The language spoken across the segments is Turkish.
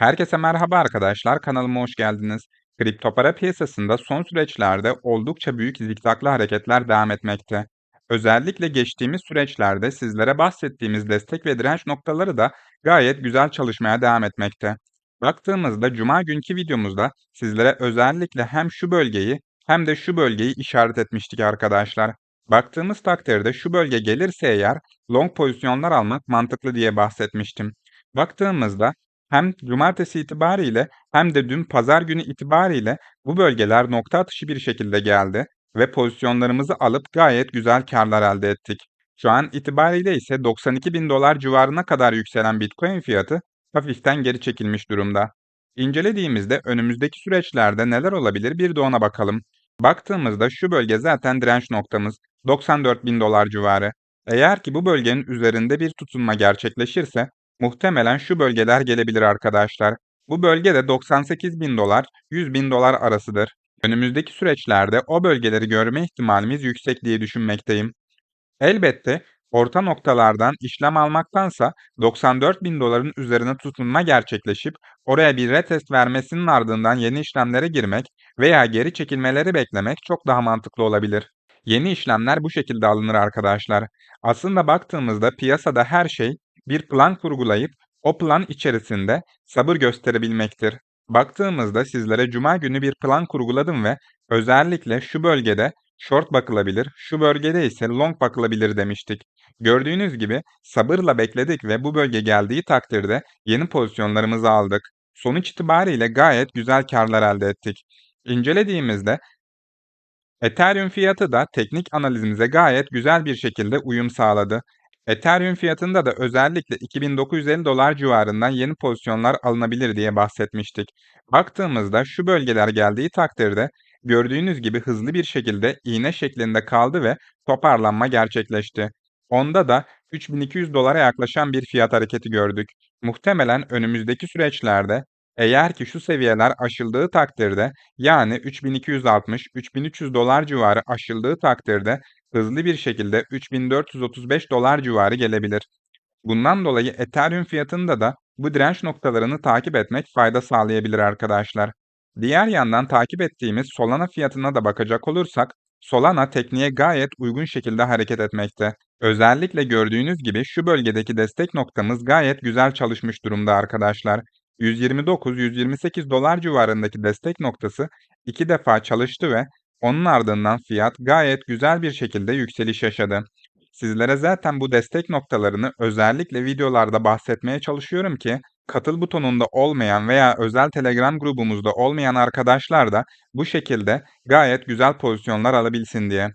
Herkese merhaba arkadaşlar, kanalıma hoş geldiniz. Kripto para piyasasında son süreçlerde oldukça büyük zikzaklı hareketler devam etmekte. Özellikle geçtiğimiz süreçlerde sizlere bahsettiğimiz destek ve direnç noktaları da gayet güzel çalışmaya devam etmekte. Baktığımızda cuma günkü videomuzda sizlere özellikle hem şu bölgeyi hem de şu bölgeyi işaret etmiştik arkadaşlar. Baktığımız takdirde şu bölge gelirse eğer long pozisyonlar almak mantıklı diye bahsetmiştim. Baktığımızda hem cumartesi itibariyle hem de dün pazar günü itibariyle bu bölgeler nokta atışı bir şekilde geldi ve pozisyonlarımızı alıp gayet güzel karlar elde ettik. Şu an itibariyle ise 92 bin dolar civarına kadar yükselen Bitcoin fiyatı hafiften geri çekilmiş durumda. İncelediğimizde önümüzdeki süreçlerde neler olabilir bir de ona bakalım. Baktığımızda şu bölge zaten direnç noktamız 94 bin dolar civarı. Eğer ki bu bölgenin üzerinde bir tutunma gerçekleşirse Muhtemelen şu bölgeler gelebilir arkadaşlar. Bu bölge de 98 bin dolar, 100 bin dolar arasıdır. Önümüzdeki süreçlerde o bölgeleri görme ihtimalimiz yüksek diye düşünmekteyim. Elbette orta noktalardan işlem almaktansa 94 bin doların üzerine tutunma gerçekleşip oraya bir retest vermesinin ardından yeni işlemlere girmek veya geri çekilmeleri beklemek çok daha mantıklı olabilir. Yeni işlemler bu şekilde alınır arkadaşlar. Aslında baktığımızda piyasada her şey bir plan kurgulayıp o plan içerisinde sabır gösterebilmektir. Baktığımızda sizlere cuma günü bir plan kurguladım ve özellikle şu bölgede short bakılabilir, şu bölgede ise long bakılabilir demiştik. Gördüğünüz gibi sabırla bekledik ve bu bölge geldiği takdirde yeni pozisyonlarımızı aldık. Sonuç itibariyle gayet güzel karlar elde ettik. İncelediğimizde Ethereum fiyatı da teknik analizimize gayet güzel bir şekilde uyum sağladı. Ethereum fiyatında da özellikle 2950 dolar civarından yeni pozisyonlar alınabilir diye bahsetmiştik. Baktığımızda şu bölgeler geldiği takdirde gördüğünüz gibi hızlı bir şekilde iğne şeklinde kaldı ve toparlanma gerçekleşti. Onda da 3200 dolara yaklaşan bir fiyat hareketi gördük. Muhtemelen önümüzdeki süreçlerde eğer ki şu seviyeler aşıldığı takdirde yani 3260-3300 dolar civarı aşıldığı takdirde hızlı bir şekilde 3435 dolar civarı gelebilir. Bundan dolayı Ethereum fiyatında da bu direnç noktalarını takip etmek fayda sağlayabilir arkadaşlar. Diğer yandan takip ettiğimiz Solana fiyatına da bakacak olursak, Solana tekniğe gayet uygun şekilde hareket etmekte. Özellikle gördüğünüz gibi şu bölgedeki destek noktamız gayet güzel çalışmış durumda arkadaşlar. 129-128 dolar civarındaki destek noktası iki defa çalıştı ve onun ardından fiyat gayet güzel bir şekilde yükseliş yaşadı. Sizlere zaten bu destek noktalarını özellikle videolarda bahsetmeye çalışıyorum ki katıl butonunda olmayan veya özel Telegram grubumuzda olmayan arkadaşlar da bu şekilde gayet güzel pozisyonlar alabilsin diye.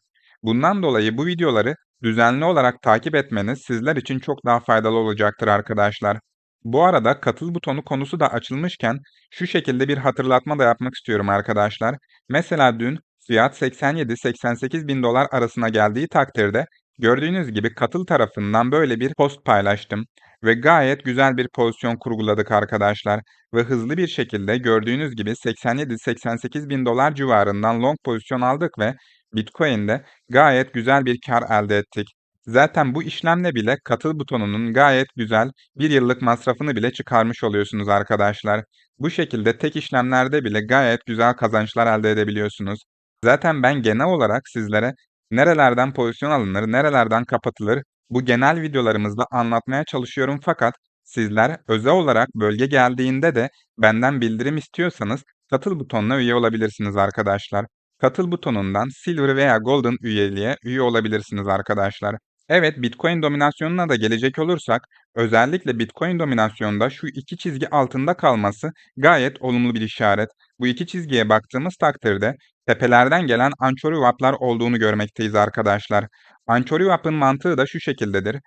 Bundan dolayı bu videoları düzenli olarak takip etmeniz sizler için çok daha faydalı olacaktır arkadaşlar. Bu arada katıl butonu konusu da açılmışken şu şekilde bir hatırlatma da yapmak istiyorum arkadaşlar. Mesela dün fiyat 87-88 bin dolar arasına geldiği takdirde gördüğünüz gibi katıl tarafından böyle bir post paylaştım ve gayet güzel bir pozisyon kurguladık arkadaşlar ve hızlı bir şekilde gördüğünüz gibi 87-88 bin dolar civarından long pozisyon aldık ve Bitcoin'de gayet güzel bir kar elde ettik. Zaten bu işlemle bile katıl butonunun gayet güzel bir yıllık masrafını bile çıkarmış oluyorsunuz arkadaşlar. Bu şekilde tek işlemlerde bile gayet güzel kazançlar elde edebiliyorsunuz. Zaten ben genel olarak sizlere nerelerden pozisyon alınır, nerelerden kapatılır bu genel videolarımızda anlatmaya çalışıyorum fakat sizler özel olarak bölge geldiğinde de benden bildirim istiyorsanız katıl butonuna üye olabilirsiniz arkadaşlar. Katıl butonundan Silver veya Golden üyeliğe üye olabilirsiniz arkadaşlar. Evet, Bitcoin dominasyonuna da gelecek olursak, özellikle Bitcoin dominasyonunda şu iki çizgi altında kalması gayet olumlu bir işaret. Bu iki çizgiye baktığımız takdirde tepelerden gelen Anchory Wap'lar olduğunu görmekteyiz arkadaşlar. Anchory Wap'ın mantığı da şu şekildedir.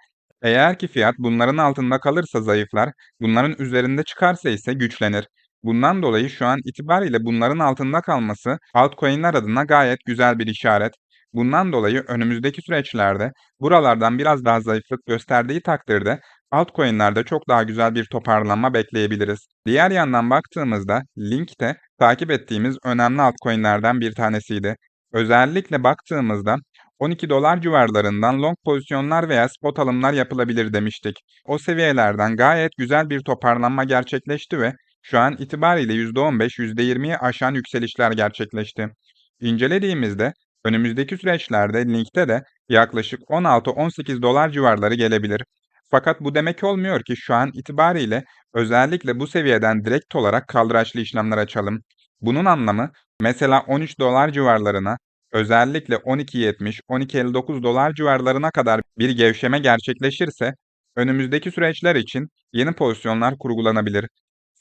Eğer ki fiyat bunların altında kalırsa zayıflar, bunların üzerinde çıkarsa ise güçlenir. Bundan dolayı şu an itibariyle bunların altında kalması altcoin'ler adına gayet güzel bir işaret. Bundan dolayı önümüzdeki süreçlerde buralardan biraz daha zayıflık gösterdiği takdirde altcoin'lerde çok daha güzel bir toparlanma bekleyebiliriz. Diğer yandan baktığımızda Link de takip ettiğimiz önemli altcoin'lerden bir tanesiydi. Özellikle baktığımızda 12 dolar civarlarından long pozisyonlar veya spot alımlar yapılabilir demiştik. O seviyelerden gayet güzel bir toparlanma gerçekleşti ve şu an itibariyle %15, %20'yi aşan yükselişler gerçekleşti. İncelediğimizde önümüzdeki süreçlerde linkte de yaklaşık 16-18 dolar civarları gelebilir. Fakat bu demek olmuyor ki şu an itibariyle özellikle bu seviyeden direkt olarak kaldıraçlı işlemler açalım. Bunun anlamı mesela 13 dolar civarlarına özellikle 12.70, 12.59 dolar civarlarına kadar bir gevşeme gerçekleşirse önümüzdeki süreçler için yeni pozisyonlar kurgulanabilir.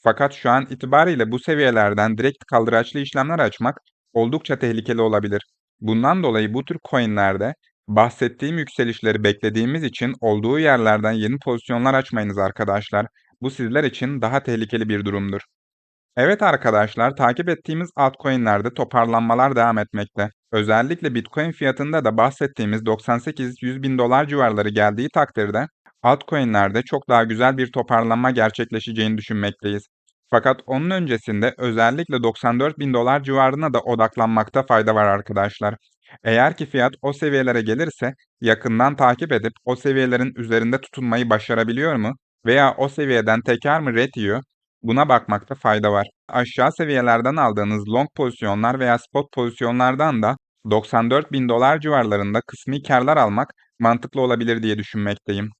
Fakat şu an itibariyle bu seviyelerden direkt kaldıraçlı işlemler açmak oldukça tehlikeli olabilir. Bundan dolayı bu tür coinlerde bahsettiğim yükselişleri beklediğimiz için olduğu yerlerden yeni pozisyonlar açmayınız arkadaşlar. Bu sizler için daha tehlikeli bir durumdur. Evet arkadaşlar, takip ettiğimiz altcoin'lerde toparlanmalar devam etmekte. Özellikle Bitcoin fiyatında da bahsettiğimiz 98-100 bin dolar civarları geldiği takdirde altcoin'lerde çok daha güzel bir toparlanma gerçekleşeceğini düşünmekteyiz. Fakat onun öncesinde özellikle 94 bin dolar civarına da odaklanmakta fayda var arkadaşlar. Eğer ki fiyat o seviyelere gelirse yakından takip edip o seviyelerin üzerinde tutunmayı başarabiliyor mu veya o seviyeden tekrar mı ret yiyor Buna bakmakta fayda var. Aşağı seviyelerden aldığınız long pozisyonlar veya spot pozisyonlardan da 94 bin dolar civarlarında kısmi karlar almak mantıklı olabilir diye düşünmekteyim.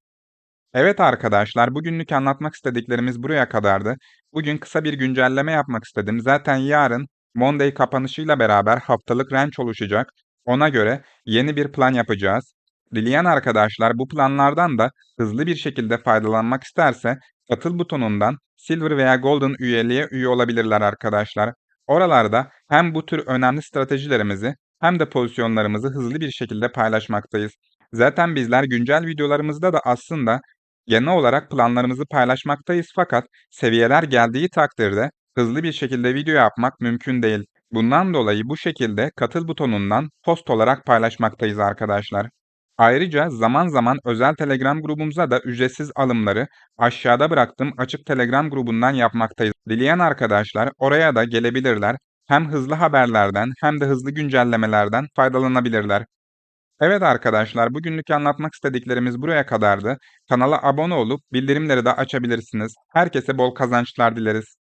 Evet arkadaşlar, bugünlük anlatmak istediklerimiz buraya kadardı. Bugün kısa bir güncelleme yapmak istedim. Zaten yarın Monday kapanışıyla beraber haftalık range oluşacak. Ona göre yeni bir plan yapacağız. Dileyen arkadaşlar bu planlardan da hızlı bir şekilde faydalanmak isterse katıl butonundan Silver veya Golden üyeliğe üye olabilirler arkadaşlar. Oralarda hem bu tür önemli stratejilerimizi hem de pozisyonlarımızı hızlı bir şekilde paylaşmaktayız. Zaten bizler güncel videolarımızda da aslında genel olarak planlarımızı paylaşmaktayız fakat seviyeler geldiği takdirde hızlı bir şekilde video yapmak mümkün değil. Bundan dolayı bu şekilde katıl butonundan post olarak paylaşmaktayız arkadaşlar. Ayrıca zaman zaman özel Telegram grubumuza da ücretsiz alımları aşağıda bıraktığım açık Telegram grubundan yapmaktayız. Dileyen arkadaşlar oraya da gelebilirler. Hem hızlı haberlerden hem de hızlı güncellemelerden faydalanabilirler. Evet arkadaşlar bugünlük anlatmak istediklerimiz buraya kadardı. Kanala abone olup bildirimleri de açabilirsiniz. Herkese bol kazançlar dileriz.